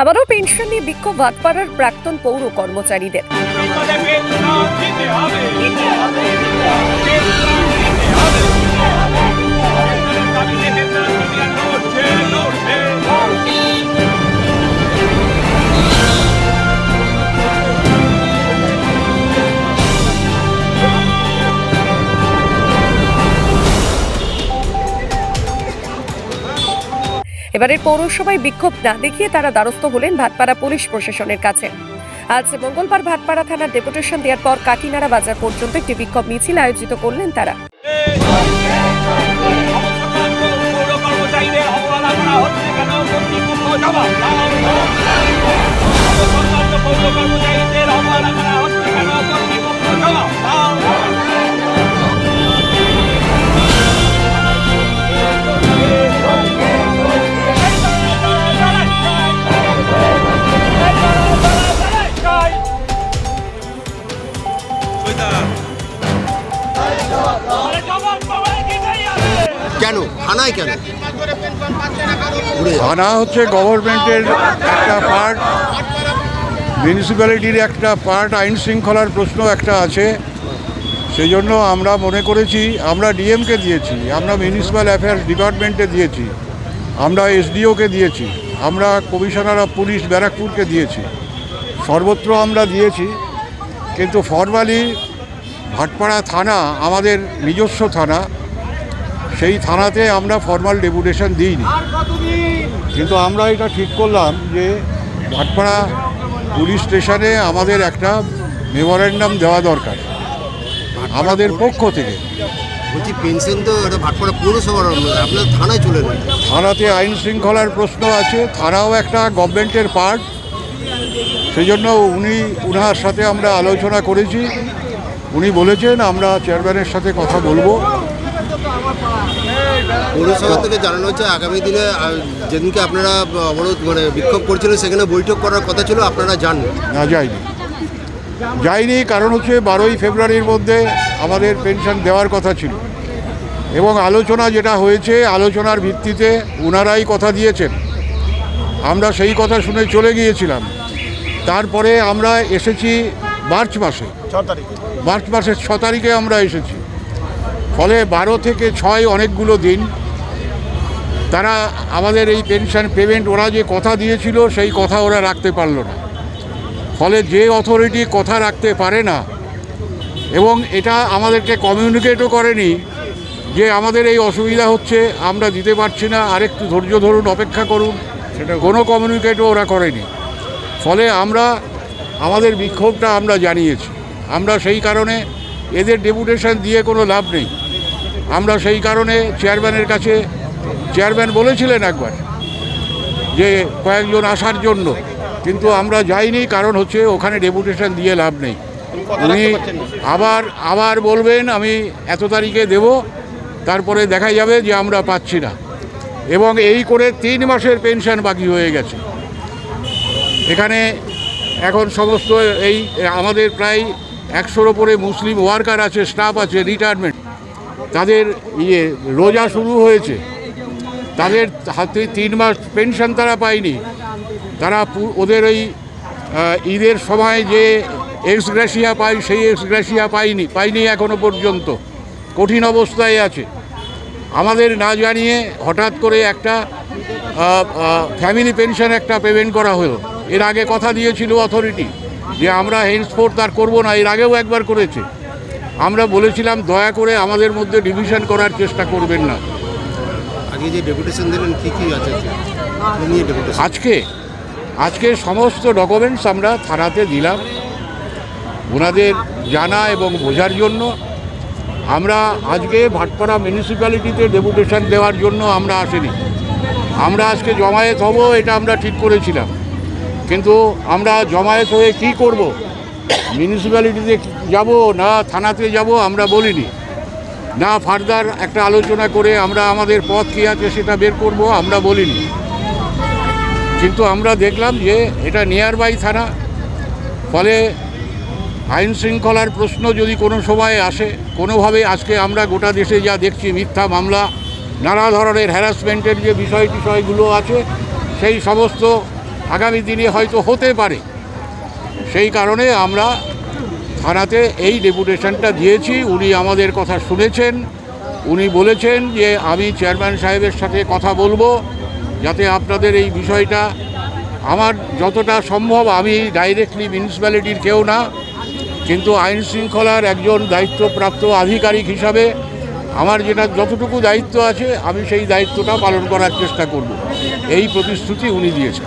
আবারও পেনশন নিয়ে বিক্ষোভ ভাটপাড়ার প্রাক্তন পৌর কর্মচারীদের। এবারের পৌরসভায় বিক্ষোভ না দেখিয়ে তারা দ্বারস্থ হলেন ভাটপাড়া পুলিশ প্রশাসনের কাছে আজ মঙ্গলবার ভাটপাড়া থানার ডেপুটেশন দেওয়ার পর কাকিনাড়া বাজার পর্যন্ত একটি বিক্ষোভ মিছিল আয়োজিত করলেন তারা করা কেন? কেন? থানা হচ্ছে গভর্নমেন্টের একটা পার্ট মিউনিসিপ্যালিটির একটা পার্ট আইন শৃঙ্খলার প্রশ্ন একটা আছে। সেই জন্য আমরা মনে করেছি, আমরা ডিএমকে দিয়েছি, আমরা মিউনিসিপ্যাল অ্যাফেয়ার্স ডিপার্টমেন্টে দিয়েছি, আমরা এসডিওকে দিয়েছি, আমরা কমিশনার অফ পুলিশ ব্যারাকপুরকে দিয়েছি। সর্বত্র আমরা দিয়েছি, কিন্তু ফরমালি ভাটপাড়া থানা আমাদের নিজস্ব থানা সেই থানাতে আমরা ফর্মাল ডেপুটেশন দিইনি। কিন্তু আমরা এটা ঠিক করলাম যে ভাটপাড়া পুলিশ স্টেশনে আমাদের একটা মেমোরেন্ডাম দেওয়া দরকার আমাদের পক্ষ থেকে। বলছি পেনশন তো এটা ভাটপাড়া পৌরসভার আপনার থানায় চলে নেই থানাতে আইন শৃঙ্খলার প্রশ্ন আছে থানাও একটা গভর্নমেন্টের পার্ট সেই জন্য উনি উনার সাথে আমরা আলোচনা করেছি। উনি বলেছেন আমরা চেয়ারম্যানের সাথে কথা বলব। পৌরসভা থেকে জানানো হচ্ছে আগামী দিনে যেদিনকে আপনারা অবরোধ মানে বিক্ষোভ করছিলেন সেখানে বৈঠক করার কথা ছিল আপনারা যান না যায়নি যায়নি কারণ হচ্ছে বারোই ফেব্রুয়ারির মধ্যে আমাদের পেনশন দেওয়ার কথা ছিল। এবং আলোচনা যেটা হয়েছে আলোচনার ভিত্তিতে ওনারাই কথা দিয়েছেন। আমরা সেই কথা শুনে চলে গিয়েছিলাম। তারপরে আমরা এসেছি মার্চ মাসে। মার্চ মাসের ছ তারিখে আমরা এসেছি। ফলে বারো থেকে ছয় অনেকগুলো দিন তারা আমাদের এই পেনশন পেমেন্ট ওরা যে কথা দিয়েছিল সেই কথা ওরা রাখতে পারল না। ফলে যে অথরিটি কথা রাখতে পারে না এবং এটা আমাদেরকে কমিউনিকেটও করেনি যে আমাদের এই অসুবিধা হচ্ছে আমরা দিতে পারছি না আরেকটু ধৈর্য ধরুন অপেক্ষা করুন সেটা কোনো কমিউনিকেটও ওরা করেনি। ফলে আমরা আমাদের বিক্ষোভটা আমরা জানিয়েছি। আমরা সেই কারণে এদের ডেপুটেশন দিয়ে কোনো লাভ নেই। আমরা সেই কারণে চেয়ারম্যানের কাছে, চেয়ারম্যান বলেছিলেন একবার যে কয়েকজন আসার জন্য, কিন্তু আমরা যাইনি কারণ হচ্ছে ওখানে ডেপুটেশন দিয়ে লাভ নেই। উনি আবার আবার বলবেন, আমি এত তারিখে দেব, তারপরে দেখা যাবে যে আমরা পাচ্ছি না। এবং এই করে তিন মাসের পেনশন বাকি হয়ে গেছে। এখানে এখন সমস্ত এই, আমাদের প্রায় একশোর ওপরে মুসলিম ওয়ার্কার আছে, স্টাফ আছে রিটায়ারমেন্ট তাদের ইয়ে রোজা শুরু হয়েছে। তাদের হাতে তিন মাস পেনশন তারা পায়নি। তারা ওদের ওই ঈদের সময় যে এক্সগ্রেশিয়া পায়, সেই এক্সগ্রেশিয়া পায়নি পায়নি এখনও পর্যন্ত। কঠিন অবস্থায় আছে। আমাদের না জানিয়ে হঠাৎ করে একটা ফ্যামিলি পেনশন একটা পেমেন্ট করা হলো। এর আগে কথা দিয়েছিল অথরিটি যে আমরা হেন্সফোর্থ আর করব না এর আগেও একবার করেছে। আমরা বলেছিলাম দয়া করে আমাদের মধ্যে ডিভিশন করার চেষ্টা করবেন না। আগে যে ডেপুটেশন দিলেন কি কি আছে? আজকে আজকে সমস্ত ডকুমেন্টস আমরা থানাতে দিলাম। ওনাদের জানা এবং বোঝার জন্য আমরা আজকে ভাটপাড়া মিউনিসিপ্যালিটিতে ডেপুটেশন দেওয়ার জন্য আমরা আসিনি। আমরা আজকে জমায়েত হব এটা আমরা ঠিক করেছিলাম। কিন্তু আমরা জমায়েত হয়ে কি করব? মিউনিসিপ্যালিটিতে যাব না থানাতে যাব আমরা বলিনি। না ফার্দার একটা আলোচনা করে আমরা আমাদের পথ কী আছে সেটা বের করব আমরা বলিনি। কিন্তু আমরা দেখলাম যে এটা নিয়ার বাই থানা। ফলে আইন শৃঙ্খলার প্রশ্ন যদি কোনো সময় আসে কোনোভাবে আজকে আমরা গোটা দেশে যা দেখছি মিথ্যা মামলা, নানা ধরনের হ্যারাসমেন্টের যে বিষয় টিষয়গুলো আছে, সেই সমস্ত আগামী দিনে হয়তো হতে পারে। সেই কারণে আমরা থানাতে এই ডেপুটেশনটা দিয়েছি। উনি আমাদের কথা শুনেছেন। উনি বলেছেন যে, আমি চেয়ারম্যান সাহেবের সাথে কথা বলব যাতে আপনাদের এই বিষয়টা আমার যতটা সম্ভব। আমি ডাইরেক্টলি মিউনিসিপ্যালিটির কেউ না, কিন্তু আইন শৃঙ্খলার একজন দায়িত্বপ্রাপ্ত আধিকারিক হিসাবে আমার যেটা যতটুকু দায়িত্ব আছে, আমি সেই দায়িত্বটা পালন করার চেষ্টা করব। এই প্রতিশ্রুতি উনি দিয়েছেন।